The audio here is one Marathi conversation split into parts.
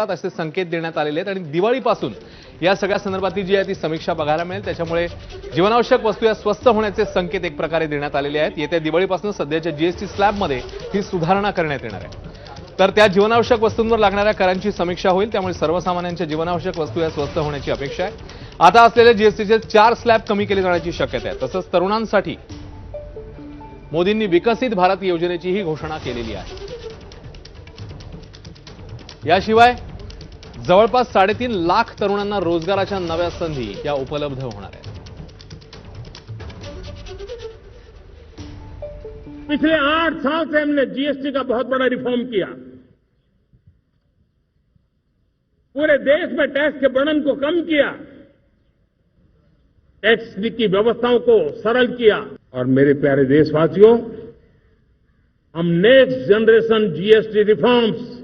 असे संकेत देण्यात आलेले आहेत. आणि दिवाळीपासून या सगळ्या संदर्भातली जी आहे ती समीक्षा बघायला मिळेल. त्याच्यामुळे जीवनावश्यक वस्तू या स्वस्त होण्याचे संकेत एक प्रकारे देण्यात आलेले आहेत. येत्या दिवाळीपासून सध्याच्या जीएसटी स्लॅबमध्ये ही सुधारणा करण्यात येणार आहे. तर त्या जीवनावश्यक वस्तूंवर लागणाऱ्या करांची समीक्षा होईल. त्यामुळे सर्वसामान्यांच्या जीवनावश्यक वस्तू या स्वस्त होण्याची अपेक्षा आहे. आता असलेल्या जीएसटीचे चार स्लॅब कमी केले जाण्याची शक्यता आहे. तसंच तरुणांसाठी मोदींनी विकसित भारत योजनेचीही घोषणा केलेली आहे. याशिवाय जवळपास साडेतीन लाख तरुणांना रोजगाराच्या नव्या संधी या उपलब्ध आहेत. पिछले आठ साल से हमने जीएसटी का बहुत बड़ा रिफॉर्म किया। पूरे देश में टैक्स के बर्डन को कम किया। टैक्स की व्यवस्थाओं को सरल किया। और मेरे प्यारे देशवासियों, हम नेक्स्ट जनरेशन जीएसटी रिफॉर्म्स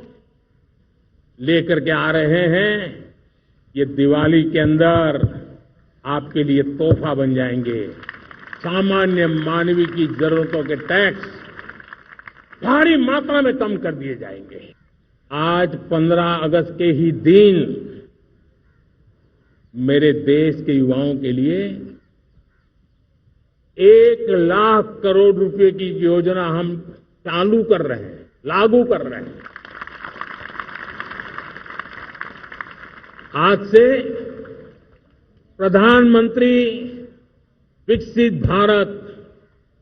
लेकर के आ रहे हैं, ये दिवाली के अंदर आपके लिए तोहफा बन जाएँगे। सामान्य मानवीय की जरूरतों के टैक्स भारी मात्रा में कम कर दिए जाएँगे। आज 15 अगस्त के ही दिन मेरे देश के युवाओं के लिए एक लाख करोड़ रुपए की योजना हम चालू कर रहे हैं, लागू कर रहे हैं। आज से प्रधानमंत्री विकसित भारत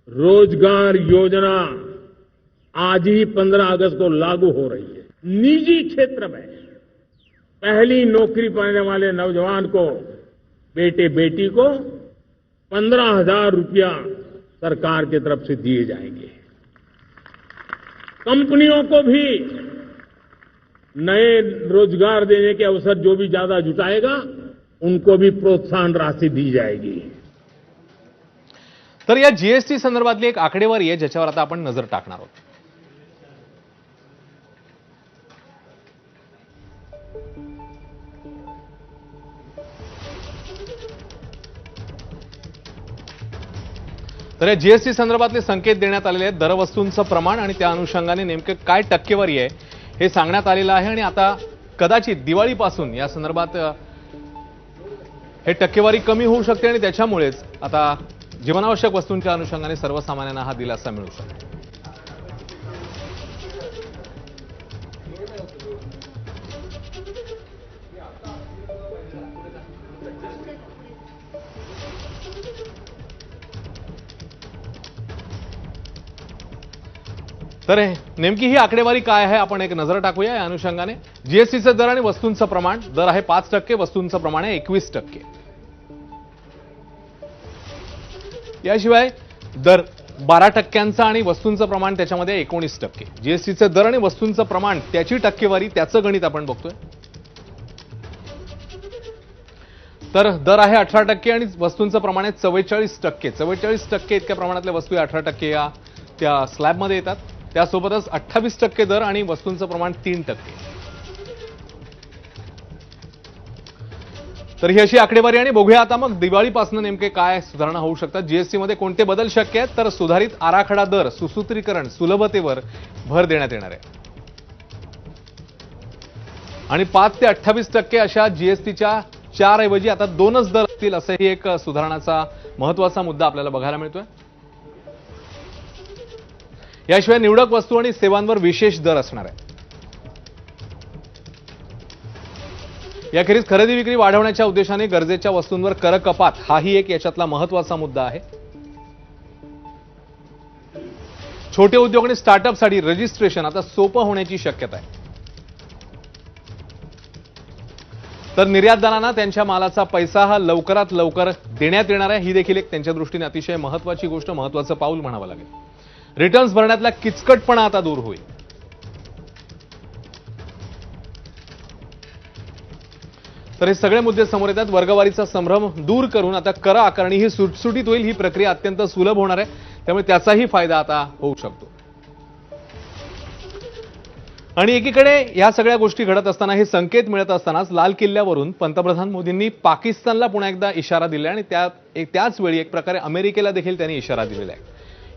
रोज़गार योजना आज ही 15 अगस्त को लागू हो रही है। निजी क्षेत्र में पहली नौकरी पाने वाले नौजवान को बेटे बेटी को पंद्रह हज़ार रुपया सरकार की तरफ़ से दिए जाएँगे। कंपनियों को भी नए रोजगार देने के अवसर जो भी ज्यादा जुटाएगा उनको भी प्रोत्साहन राशि दी जाएगी। तर या जीएसटी संदर्भातली एक आकडेवारी आहे ज्याच्यावर आता आपण नजर टाकणार आहोत. तर या जीएसटी संदर्भातले संकेत देण्यात आलेले आहेत. दरवस्तूंचं प्रमाण आणि त्या अनुषंगाने नेमकं काय टक्केवारी आहे हे सांगण्यात आलेलं आहे आणि आता कदाचित दिवाळीपासून या संदर्भात हे टक्केवारी कमी होऊ शकते आणि त्याच्यामुळेच आता जीवनावश्यक वस्तूंच्या अनुषंगाने सर्वसामान्यांना हा दिलासा मिळू शकतो. तर हे- नेमकी ही आकडेवारी काय आहे? आपण एक नजर टाकूया या अनुषंगाने. जीएसटीचे दर आणि वस्तूंचं प्रमाण. दर आहे पाच टक्के वस्तूंचं प्रमाण आहे एकवीस टक्के. याशिवाय दर बारा टक्क्यांचा आणि वस्तूंचं प्रमाण त्याच्यामध्ये एकोणीस टक्के. जीएसटीचे दर आणि वस्तूंचं प्रमाण त्याची टक्केवारी त्याचं गणित आपण बघतोय. तर दर आहे अठरा टक्के आणि वस्तूंचं प्रमाण आहे चव्वेचाळीस टक्के. चव्वेचाळीस टक्के इतक्या प्रमाणातल्या वस्तू अठरा टक्के या त्या स्लॅबमध्ये येतात. त्यासोबतच अठ्ठावीस टक्के दर आणि वस्तूंचं प्रमाण तीन टक्के. तर ही अशी आकडेवारी आणि बघूया आता मग दिवाळीपासून नेमके काय सुधारणा होऊ शकतात. जीएसटी मध्ये कोणते बदल शक्य आहेत? तर सुधारित आराखडा दर सुसूत्रीकरण सुलभतेवर भर देण्यात येणार आहे. आणि पाच ते अठ्ठावीस टक्के अशा जीएसटीच्या चार ऐवजी आता दोनच दर असतील असंही एक सुधारणाचा महत्त्वाचा मुद्दा आपल्याला बघायला मिळतोय. याशिवाय निवडक वस्तू आणि सेवांवर विशेष दर असणार आहे. याखेरीज खरेदी विक्री वाढवण्याच्या उद्देशाने गरजेच्या वस्तूंवर कर कपात हाही एक याच्यातला महत्त्वाचा मुद्दा आहे. छोटे उद्योग आणि स्टार्टअपसाठी रजिस्ट्रेशन आता सोपं होण्याची शक्यता आहे. तर निर्यातदारांना त्यांच्या मालाचा पैसा हा लवकरात लवकर देण्यात येणार आहे. ही देखील एक त्यांच्या दृष्टीने अतिशय महत्वाची गोष्ट महत्वाचं पाऊल म्हणावं लागेल. रिटर्न्स भरण्यातला किचकटपणा आता दूर होईल. तर हे सगळे मुद्दे समोर येतात. वर्गवारीचा संभ्रम दूर करून आता कर आकारणी ही सुटसुटीत होईल. ही प्रक्रिया अत्यंत सुलभ होणार आहे. त्यामुळे त्याचाही फायदा आता होऊ शकतो. आणि एकीकडे या सगळ्या गोष्टी घडत असताना हे संकेत मिळत असतानाच लाल किल्ल्यावरून पंतप्रधान मोदींनी पाकिस्तानला पुन्हा एकदा इशारा दिला आणि त्या त्याच वेळी एक प्रकारे अमेरिकेला देखील त्यांनी इशारा दिलेला आहे.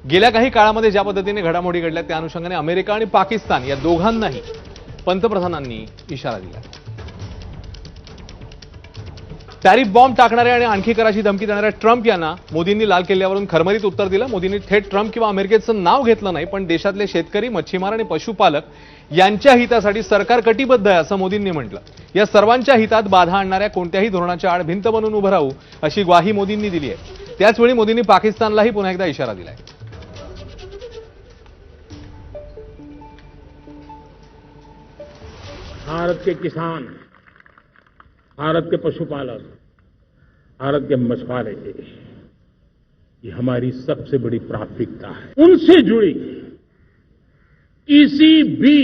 गेल्या काही काळामध्ये ज्या पद्धतीने घडामोडी घडल्या त्या अनुषंगाने अमेरिका आणि पाकिस्तान या दोघांनाही पंतप्रधानांनी इशारा दिला. टॅरिफ बॉम्ब टाकणाऱ्या आणि आणखी कराची धमकी देणाऱ्या ट्रम्प यांना मोदींनी लाल किल्ल्यावरून खरमरीत उत्तर दिलं. मोदींनी थेट ट्रम्प किंवा अमेरिकेचं नाव घेतलं नाही पण देशातले शेतकरी मच्छीमार आणि पशुपालक यांच्या हितासाठी सरकार कटिबद्ध आहे असं मोदींनी म्हटलं. या सर्वांच्या हितात बाधा आणणाऱ्या कोणत्याही धोरणाच्या आड भिंत बनून उभं राहू अशी ग्वाही मोदींनी दिली आहे. त्याचवेळी मोदींनी पाकिस्तानलाही पुन्हा एकदा इशारा दिलाय. भारत के किसान भारत के पशुपालक भारत के मछुआरे ये हमारी सबसे बड़ी प्राथमिकता है। उनसे जुड़ी किसी भी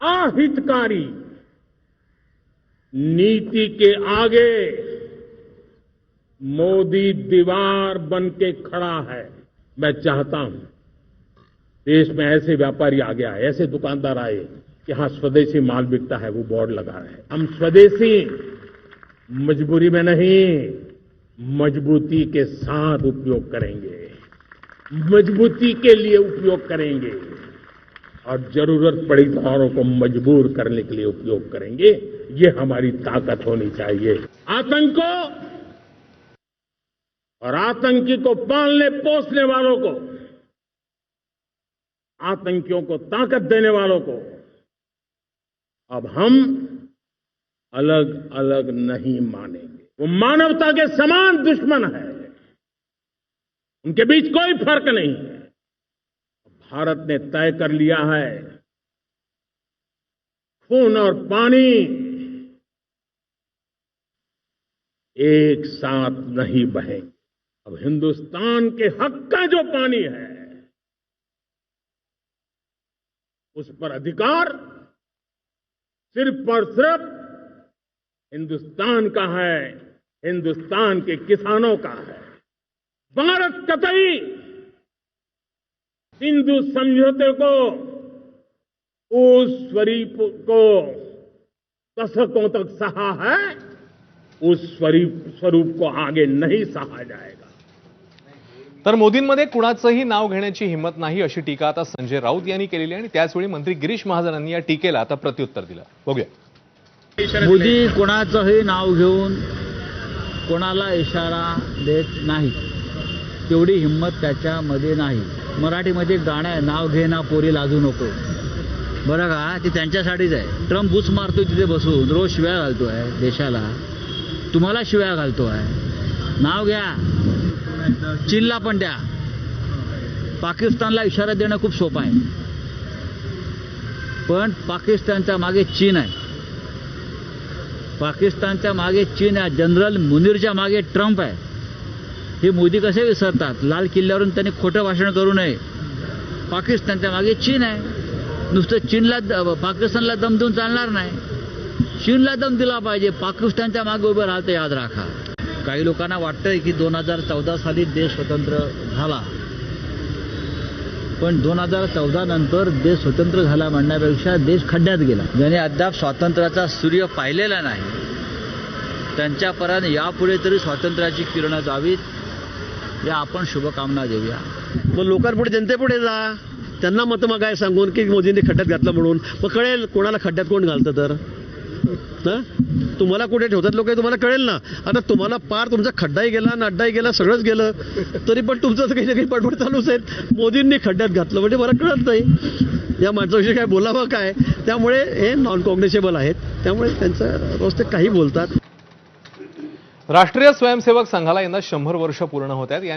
अहितकारी नीति के आगे मोदी दीवार बन के खड़ा है। मैं चाहता हूँ, देश में ऐसे व्यापारी आ गया ऐसे दुकानदार आए कि हाँ स्वदेशी माल बिकता है, वो बोर्ड लगा रहे हैं। हम स्वदेशी, मजबूरी में नहीं, मजबूती के साथ उपयोग करेंगे। मजबूती के लिए उपयोग करेंगे। और ज़रूरत पड़ी तो औरों को मजबूर करने के लिए उपयोग करेंगे। ये हमारी ताकत होनी चाहिए। आतंक को और आतंकी को पालने, पोसने वालों को, आतंकियों को ताकत देने वालों को अब हम अलग अलग नहीं मानेंगे। वो मानवता के समान दुश्मन है। उनके बीच कोई फ़र्क नहीं है। भारत ने तय कर लिया है, खून और पानी एक साथ नहीं बहेंगे। अब हिंदुस्तान के हक का जो पानी है, उस पर अधिकार सिर्फ़ और सिर्फ़ हिंदुस्तान का है, हिंदुस्तान के किसानों का है। भारत कतई सिंधु समझौते को उस स्वरूप को दशकों तक सहा है उस स्वरूप स्वरूप को आगे नहीं सहा जाएगा। तर मोदींमध्ये कुणाचंही नाव घेण्याची हिंमत नाही अशी टीका आता संजय राऊत यांनी केलेली आहे आणि त्याचवेळी मंत्री गिरीश महाजनांनी या टीकेला आता प्रत्युत्तर दिलं. बघूया. मोदी कोणाचंही नाव घेऊन कोणाला इशारा देत नाही. तेवढी हिंमत त्याच्यामध्ये नाही. मराठीमध्ये गाणं आहे नाव घे ना पोरी लाजू नको. बरं का? ती त्यांच्यासाठीच आहे. ट्रम्प बुच मारतोय तिथे बसून. रोज शिव्या घालतोय देशाला. तुम्हाला शिव्या घालतो आहे नाव घ्या. चीनला पण द्या. पाकिस्तानला इशारा देणं खूप सोपं आहे. पण पाकिस्तानच्या मागे चीन आहे. पाकिस्तानच्या मागे चीन आहे. जनरल मुनीरच्या मागे ट्रम्प आहे. हे मोदी कसे विसरतात? लाल किल्ल्यावरून त्यांनी खोटं भाषण करू नये. पाकिस्तानच्या मागे चीन आहे. नुसतं चीनला पाकिस्तानला दम देऊन चालणार नाही. चीनला दम दिला पाहिजे. पाकिस्तानच्या मागे उभं राहतं याद राखा. काही लोकांना वाटतंय की दोन हजार चौदा साली देश स्वतंत्र झाला. पण दोन हजार चौदा नंतर देश स्वतंत्र झाला म्हणण्यापेक्षा देश खड्ड्यात गेला. ज्याने अद्याप स्वातंत्र्याचा सूर्य पाहिलेला नाही त्यांच्यापर्यंत यापुढे तरी स्वातंत्र्याची किरणं जावीत. या आपण शुभकामना देऊया. मग लोकांपुढे जनतेपुढे जा. त्यांना मत मग काय सांगून की मोदींनी खड्ड्यात घातलं म्हणून. मग कळेल कोणाला खड्ड्यात कोण घालतं तर. हं? तुम्हाला कुठे ठेवतात लोक तुम्हाला कळेल ना. आता तुम्हाला पार तुमचा खड्डाही गेला नड्डाही गेला सगळंच गेलं. तरी पण तुमचं काही ना काही बडबड चालूच आहे. मोदींनी खड्ड्यात घातलं म्हणजे मला कळत नाही. या माणसाविषयी काय बोलावं काय? त्यामुळे हे नॉन कॉग्नेसेबल आहेत. त्यामुळे त्यांचं रोज ते काही बोलतात. राष्ट्रीय स्वयंसेवक संघाला यंदा शंभर वर्ष पूर्ण होत आहेत. या